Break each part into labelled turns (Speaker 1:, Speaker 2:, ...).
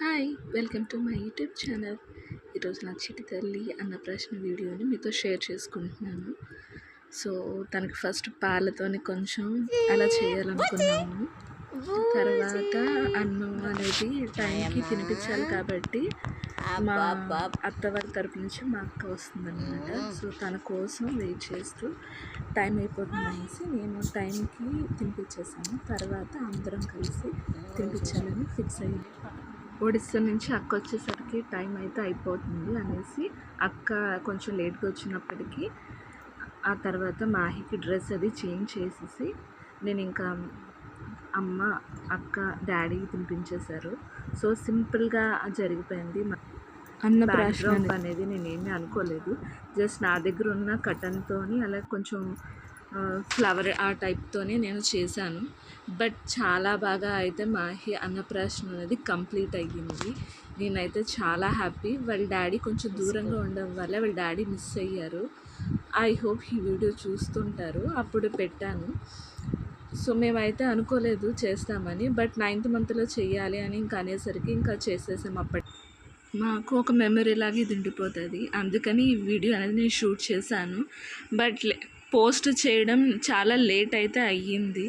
Speaker 1: Hi welcome to my YouTube channel. ఈరోజు నా చిటి తల్లి అన్న ప్రశ్న వీడియోని మీతో షేర్ చేసుకుంటున్నాను. సో తనకి ఫస్ట్ పాలతోని కొంచెం అలా చేయాలనుకున్నాము తర్వాత అన్నం అనేది టైంకి తినిపించాలి కాబట్టి మా అత్తవారి తరపు నుంచి మా అక్క వస్తుందన్నమాట. సో తన కోసం వెయిట్ చేస్తూ టైం అయిపోతుంది అనేసి నేను టైంకి తినిపించేసాను తర్వాత అందరం కలిసి తినిపించాలని ఫిక్స్ అయ్యింది ఒడిస్సా నుంచి అక్క వచ్చేసరికి టైం అయితే అయిపోతుంది అనేసి అక్క కొంచెం లేట్గా వచ్చినప్పటికీ ఆ తర్వాత మాహికి డ్రెస్ అది చేంజ్ చేసేసి నేను ఇంకా అమ్మ అక్క డాడీ తినిపించేశారు. సో సింపుల్గా జరిగిపోయింది. అన్న బ్యాక్గ్రౌండ్ అనేది నేను ఏమీ అనుకోలేదు. జస్ట్ నా దగ్గర ఉన్న కటన్తోని అలా కొంచెం ఫ్లవర్ ఆ టైప్తోనే నేను చేశాను. బట్ చాలా బాగా అయితే మాహి అన్నప్రాశన అనేది కంప్లీట్ అయ్యింది. నేనైతే చాలా హ్యాపీ వాళ్ళ డాడీ కొంచెం దూరంగా ఉండడం వల్ల వాళ్ళ డాడీ మిస్ అయ్యారు. ఐ హోప్ ఈ వీడియో చూస్తుంటారు. అప్పుడు పెట్టాను. సో మేమైతే అనుకోలేదు చేస్తామని. బట్ నైన్త్ మంత్లో చెయ్యాలి అని ఇంకా అనేసరికి ఇంకా చేసేసాం అప్పటి మాకు ఒక మెమరీ లాగా ఇది ఉండిపోతుంది. అందుకని ఈ వీడియో అనేది నేను షూట్ చేశాను. బట్ పోస్ట్ చేయడం చాలా లేట్ అయితే అయ్యింది.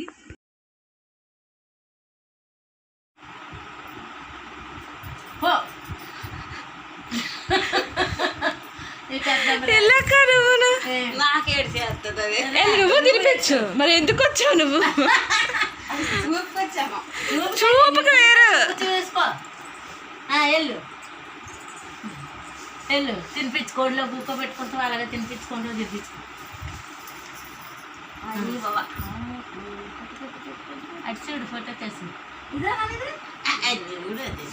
Speaker 1: నువ్వు తినిపించు? మరి ఎందుకు వచ్చావు నువ్వు? చూపుకు వేరు.
Speaker 2: వెళ్ళు. వెళ్ళు. తినిపించుకోండిలో కుక్క పెట్టుకుంటూ అలాగే తినిపించుకోండి తినిపించుకో అది బాబా అటు చూడు ఫోటో తీసి. చూడు అది.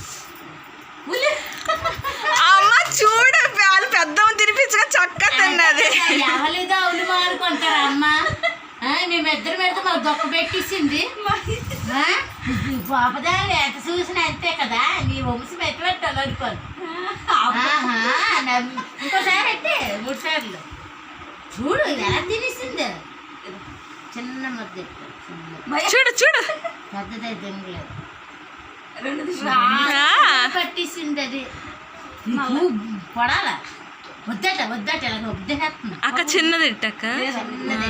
Speaker 1: అమ్మ చూడు వాళ్ళు పెద్దమ్మ తినిపించగా చక్క తిన్నది.
Speaker 2: ఎవరిదో అవులు మారుకుంటారా అమ్మ? మేమిద్దరు పెడితే మాకు దొక్క పెట్టించింది బాపదా ఎంత చూసినా అంతే కదా నీ వంశం ఎట్టు పెట్టాలి అనుకోను ఇంకోసారి అంటే మూడు సార్లు. చూడు ఇది ఎలా తినేసింది? చిన్న చిన్న.
Speaker 1: చూడు చూడు.
Speaker 2: పెద్దదై దొంగలేదు
Speaker 1: ఆ,
Speaker 2: పట్టించింది అది నువ్వు పొడాల? వద్దట వద్దట ఇలా వద్దేస్తున్నా
Speaker 1: అక్క చిన్నది ఇట్టక్క
Speaker 2: చిన్నది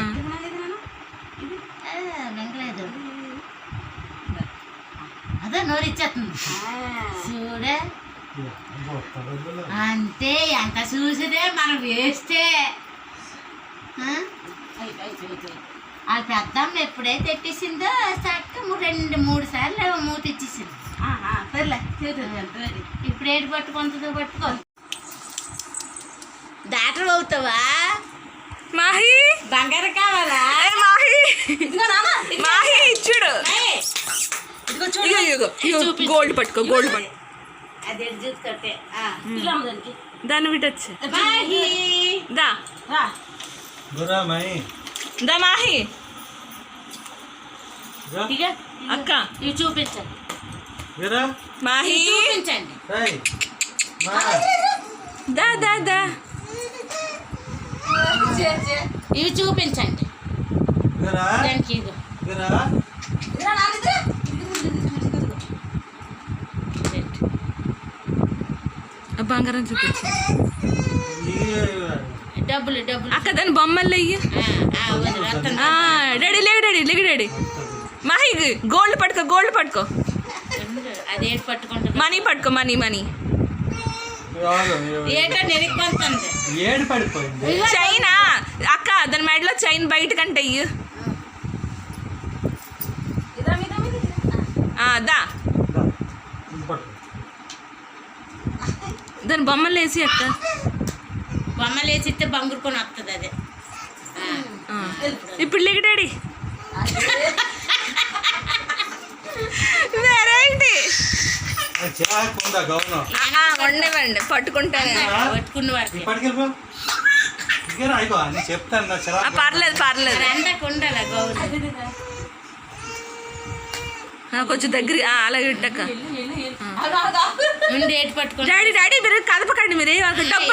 Speaker 2: వెంకలేదు. అదే నోరు ఇచ్చేస్తుంది చూడే. అంతే ఎంత చూసిదే మనం వేస్తే. ఆ పెద్దమ్మ ఎప్పుడైతే ఎట్టేసిందో చక్క రెండు మూడు సార్లు మూత ఇచ్చేసింది. సర్లే ఇప్పుడు ఏడు పట్టుకుంటుందో పట్టుకో. దాటలు అవుతావా?
Speaker 1: మాహి!
Speaker 2: బంగారం కావాలా?
Speaker 1: మాహి! మాహి ఇచ్చుడు. గోల్డ్ పట్టుకో గోల్డ్ పట్టుకో.
Speaker 2: అది చూసుకుంటే
Speaker 1: దాన్ని విటొచ్చు. దా. దా మాహి.
Speaker 2: ఇక
Speaker 1: అక్క
Speaker 2: ఇవి చూపించండి.
Speaker 1: మాహి
Speaker 2: చూపించండి.
Speaker 1: దా దా దా.
Speaker 2: ఇవి చూపించండి.
Speaker 1: బంగారం చూపించు.
Speaker 2: డబ్బులు డబ్బులు.
Speaker 1: అక్క దాని బొమ్మలు
Speaker 2: అయ్యి
Speaker 1: డాడీ లేవు డాడీ లేవు డాడీ. మాహి గోల్డ్ పట్టుకో గోల్డ్ పట్టుకో. మనీ పట్టుకో మనీ మనీ. చైనా అక్క దాని మెడలో చైన్ బయట కంటే దా. దాని బొమ్మలు వేసి అక్క.
Speaker 2: బొమ్మలు వేసి ఇస్తే బంగురుకొని వస్తుంది అది.
Speaker 1: ఇప్పుడు లేగు డాడీ వెరైటీ
Speaker 3: అది చేయకుండా గౌరవం
Speaker 1: ఉండేవండి పట్టుకుంటానే
Speaker 2: పట్టుకున్న వాడికి.
Speaker 3: ఇప్పటికి పో ఇక్కడ అయిపో నేను చెప్తాను నా
Speaker 1: ఆ,
Speaker 3: చిరా
Speaker 1: పర్లేదు. పర్లేదు కొంచెం దగ్గర అలాగే
Speaker 2: పట్టుకుంటా
Speaker 1: డాడీ డాడీ మీరు కదపకండి మీరు డబ్బు.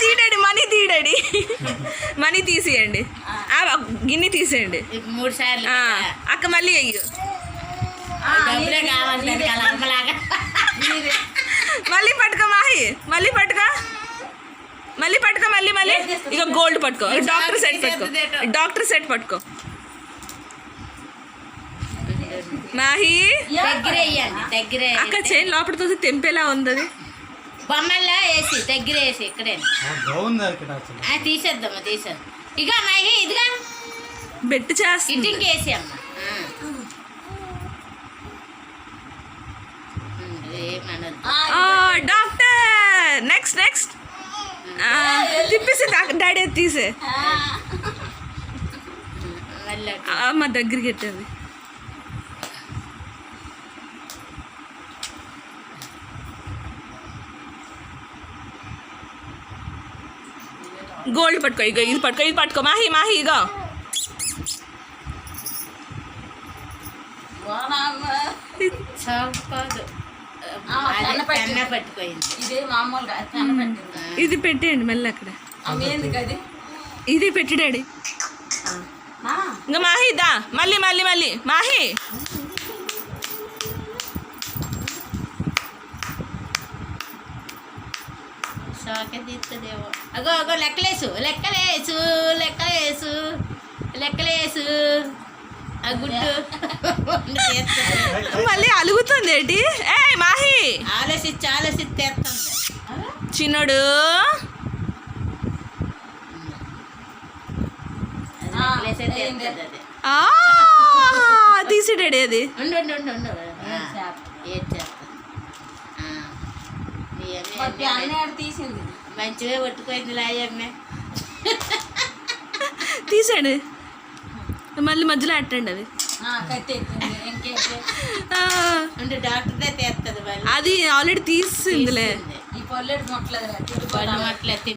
Speaker 1: తీడండి మనీ తీడండి మనీ తీసేయండి. ఆ, గిన్నె తీసేయండి.
Speaker 2: మూడు సార్లు.
Speaker 1: అక్క మళ్ళీ అయ్యు
Speaker 2: డబ్బులే కావాలి దానికి అలా అమ్మలాగా
Speaker 4: మళ్ళీ పట్టుకో మళ్ళీ పట్టుకో. మళ్ళీ మళ్ళీ ఇక గోల్డ్ పట్టుకో. డాక్టర్ సెట్ పట్టుకో. డాక్టర్ సెట్ పట్టుకో. మాహి.
Speaker 2: దగ్గర
Speaker 4: అక్క చైన్ లోపల తోసి తెంపేలా ఉంది అది
Speaker 2: బొమ్మల్లో వేసి దగ్గర వేసి ఇక్కడే. తీసేద్దామా తీసేద్దాం ఇక మహి ఇదిగా.
Speaker 4: బెట్ చేస్తుంది.
Speaker 2: ఇటింగ్ వేసి అమ్మ ఆ. ఉమ్, ఏమనొద్దు
Speaker 4: ఆ, డాక్టర్ నెక్స్ట్ నెక్స్ట్ తిప్పేసి డాడీ అది తీసే
Speaker 2: మళ్ళీ అటు.
Speaker 4: ఆ, మా దగ్గరికి ఎట్టది గోల్డ్ పట్టుకో ఇగో ఇది పట్టుకో ఇది పట్టుకో మాహి మాహి ఇగో
Speaker 2: చంపదు
Speaker 5: ఆ,
Speaker 2: అదే
Speaker 5: పెన్న
Speaker 2: పట్టుకోయింది.
Speaker 5: ఇదే మామూలుగా కనబట్టింది
Speaker 4: ఇది పెట్టేయండి మళ్ళీ అక్కడ.
Speaker 5: ఎందుకు అది?
Speaker 4: ఇది పెట్టి డాడీ. ఇంకా మాహి దా మళ్ళీ మళ్ళీ మళ్ళీ. మాహి.
Speaker 2: తీస్తుందేమో అగో అగో లెక్కలేసు లెక్కలేసు లెక్కలేసు లెక్కలేసు. ఆ గుడ్డు. తీస్తుంది.
Speaker 4: మళ్ళీ అలుగుతుంది ఏంటి? ఏ మాహి.
Speaker 2: ఆలోచించి ఆలోచించి తీస్తుంది
Speaker 4: చిన్నోడు.
Speaker 2: తీస్తుంది అది మంచిగా కొట్టుకోయింది లాయమ్మే.
Speaker 4: తీసాడు. మళ్ళీ మధ్యలో అట్టండి అది
Speaker 5: ఆ, కట్టేసింది ఇంకేంటి
Speaker 4: ఆ,
Speaker 2: ఉండు డాక్టర్దే తీస్తుంది మళ్ళీ
Speaker 4: అది ఆల్రెడీ తీసిందిలే